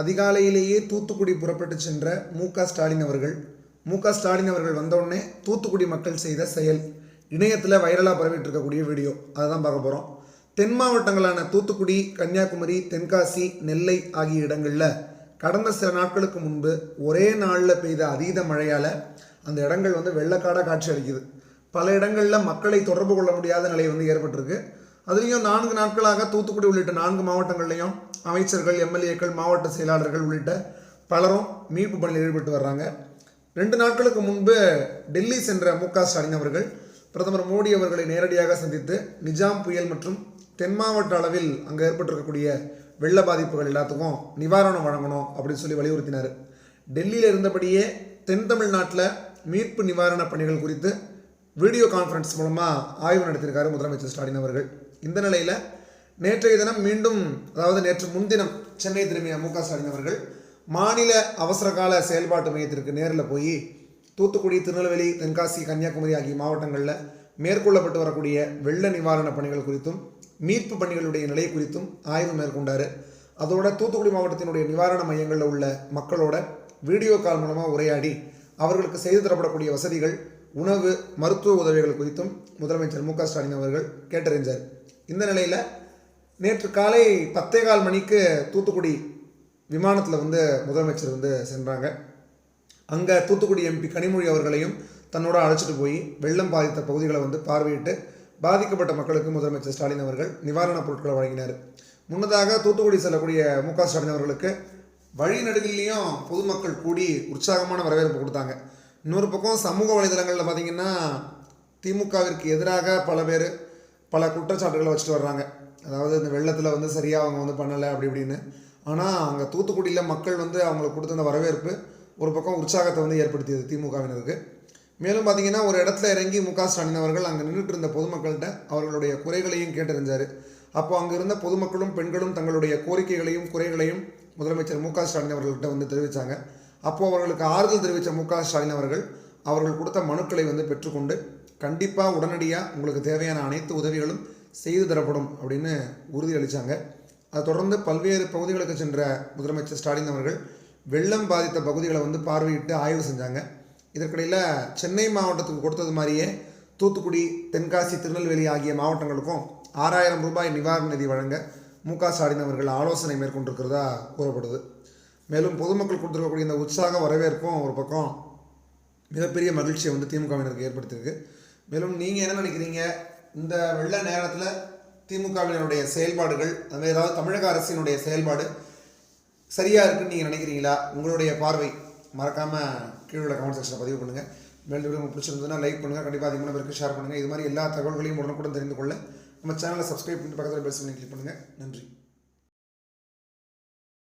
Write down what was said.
அதிகாலையிலேயே தூத்துக்குடி புறப்பட்டு சென்ற மு ஸ்டாலின் அவர்கள் மு ஸ்டாலின் அவர்கள் வந்தவுடனே தூத்துக்குடி மக்கள் செய்த செயல். இணையத்தில் வைரலாக பரவிட்டு இருக்கக்கூடிய வீடியோ. அதை தான் பார்க்க போகிறோம் தென் மாவட்டங்களான தூத்துக்குடி கன்னியாகுமரி தென்காசி நெல்லை ஆகிய இடங்களில் கடந்த சில நாட்களுக்கு முன்பு ஒரே நாளில் பெய்த அதீத மழையால் அந்த இடங்கள் வந்து வெள்ளக்காடாக காட்சி அளிக்குது. பல இடங்களில் மக்களை தொடர்பு கொள்ள முடியாத நிலை வந்து ஏற்பட்டிருக்கு. அதுலேயும் நான்கு நாட்களாக தூத்துக்குடி உள்ளிட்ட நான்கு மாவட்டங்கள்லையும் அமைச்சர்கள் எம்எல்ஏக்கள் மாவட்ட செயலாளர்கள் உள்ளிட்ட பலரும் மீட்பு பணியில் ஈடுபட்டு வர்றாங்க. ரெண்டு நாட்களுக்கு முன்பு டெல்லி சென்ற மு க ஸ்டாலின் அவர்கள் பிரதமர் மோடி அவர்களை நேரடியாக சந்தித்து நிஜாம் புயல் மற்றும் தென் மாவட்ட அளவில் அங்கே ஏற்பட்டிருக்கக்கூடிய வெள்ள பாதிப்புகள் எல்லாத்துக்கும் நிவாரணம் வழங்கணும் அப்படின்னு சொல்லி வலியுறுத்தினார். டெல்லியில் இருந்தபடியே தென் தமிழ்நாட்டில் மீட்பு நிவாரணப் பணிகள் குறித்து வீடியோ கான்ஃபரன்ஸ் மூலமாக ஆய்வு நடத்தியிருக்காரு முதலமைச்சர் ஸ்டாலின் அவர்கள். இந்த நிலையில் நேற்றைய தினம் மீண்டும் அதாவது நேற்று முன்தினம் சென்னை திரும்பிய மு க ஸ்டாலின் அவர்கள் மாநில அவசரகால செயல்பாட்டு மையத்திற்கு நேரில் போய் தூத்துக்குடி திருநெல்வேலி தென்காசி கன்னியாகுமரி ஆகிய மாவட்டங்களில் மேற்கொள்ளப்பட்டு வரக்கூடிய வெள்ள நிவாரணப் பணிகள் குறித்தும் மீட்பு பணிகளுடைய நிலை குறித்தும் ஆய்வு மேற்கொண்டார். அதோட தூத்துக்குடி மாவட்டத்தினுடைய நிவாரண மையங்களில் உள்ள மக்களோட வீடியோ கால் மூலமாக உரையாடி அவர்களுக்கு செய்து தரப்படக்கூடிய வசதிகள் உணவு மருத்துவ உதவிகள் குறித்தும் முதலமைச்சர் மு க ஸ்டாலின் அவர்கள் கேட்டறிஞ்சார். இந்த நிலையில் நேற்று காலை பத்தே கால் மணிக்கு தூத்துக்குடி விமானத்தில் வந்து முதலமைச்சர் வந்து சென்றாங்க. அங்கே தூத்துக்குடி எம்பி கனிமொழி அவர்களையும் தன்னோட அழைச்சிட்டு போய் வெள்ளம் பாதித்த பகுதிகளை வந்து பார்வையிட்டு பாதிக்கப்பட்ட மக்களுக்கு முதலமைச்சர் ஸ்டாலின் அவர்கள் நிவாரணப் பொருட்களை வழங்கினார். முன்னதாக தூத்துக்குடி செல்லக்கூடிய மு க ஸ்டாலின் அவர்களுக்கு வழிநடுகிலையும் பொதுமக்கள் கூடி உற்சாகமான வரவேற்பு கொடுத்தாங்க. இன்னொரு பக்கம் சமூக வலைதளங்களில் பார்த்திங்கன்னா திமுகவிற்கு எதிராக பல பேர் பல குற்றச்சாட்டுகளை வச்சுட்டு வர்றாங்க. அதாவது இந்த வெள்ளத்தில் வந்து சரியாக அவங்க வந்து பண்ணலை அப்படி இப்படின்னு. ஆனால் அங்கே தூத்துக்குடியில் மக்கள் வந்து அவங்களுக்கு கொடுத்த அந்த வரவேற்பு ஒரு பக்கம் உற்சாகத்தை வந்து ஏற்படுத்தியது திமுகவினருக்கு. மேலும் பார்த்தீங்கன்னா ஒரு இடத்துல இறங்கி மு க ஸ்டாலின் அவர்கள் அங்கே நின்றுட்டு இருந்த பொதுமக்கள்கிட்ட அவர்களுடைய குறைகளையும் கேட்டறிஞ்சார். அப்போ அங்கே இருந்த பொதுமக்களும் பெண்களும் தங்களுடைய கோரிக்கைகளையும் குறைகளையும் முதலமைச்சர் மு க ஸ்டாலின் அவர்கள்ட்ட வந்து தெரிவித்தாங்க அப்போது அவர்களுக்கு ஆறுதல் தெரிவித்த மு க ஸ்டாலின் அவர்கள் அவர்கள் கொடுத்த மனுக்களை வந்து பெற்றுக்கொண்டு கண்டிப்பாக உடனடியாக உங்களுக்கு தேவையான அனைத்து உதவிகளும் செய்து தரப்படும் அப்படின்னு உறுதியளித்தாங்க அதை தொடர்ந்து பல்வேறு பகுதிகளுக்கு சென்ற முதலமைச்சர் ஸ்டாலின் அவர்கள் வெள்ளம் பாதித்த பகுதிகளை வந்து பார்வையிட்டு ஆய்வு செஞ்சாங்க. இதற்கிடையில் சென்னை மாவட்டத்துக்கு கொடுத்தது மாதிரியே தூத்துக்குடி தென்காசி திருநெல்வேலி ஆகிய மாவட்டங்களுக்கும் ஆறாயிரம் ரூபாய் நிவாரண நிதி வழங்க மு க ஸ்டாலின் அவர்கள் ஆலோசனை மேற்கொண்டிருக்கிறதா கூறப்படுது. மேலும் பொதுமக்கள் கொடுத்துருக்கக்கூடிய இந்த உற்சாக வரவேற்பும் ஒரு பக்கம் மிகப்பெரிய மகிழ்ச்சியை வந்து திமுகவினருக்கு ஏற்படுத்தியிருக்கு. மேலும் நீங்கள் என்ன நினைக்கிறீங்க? இந்த வெள்ள நேரத்தில் திமுகவினருடைய செயல்பாடுகள் அது ஏதாவது தமிழக அரசினுடைய செயல்பாடு சரியாக இருக்குன்னு நீங்கள் நினைக்கிறீங்களா? உங்களுடைய பார்வை. மறக்காமல் கீழே உள்ள கமெண்ட் செக்ஷனில் பதிவு பண்ணுங்கள் மேலும் வீடியோ உங்களுக்கு பிடிச்சிருந்ததுன்னா லைக் பண்ணுங்கள் கண்டிப்பாக அதிகமான பேருக்கு ஷேர் பண்ணுங்கள் இது மாதிரி எல்லா தகவல்களையும் உடனுக்குடன் தெரிந்து கொள்ள நம்ம சேனலை சப்ஸ்கிரைப் பண்ணி பக்கத்தில் பெல் கிளிக் பண்ணுங்கள் நன்றி.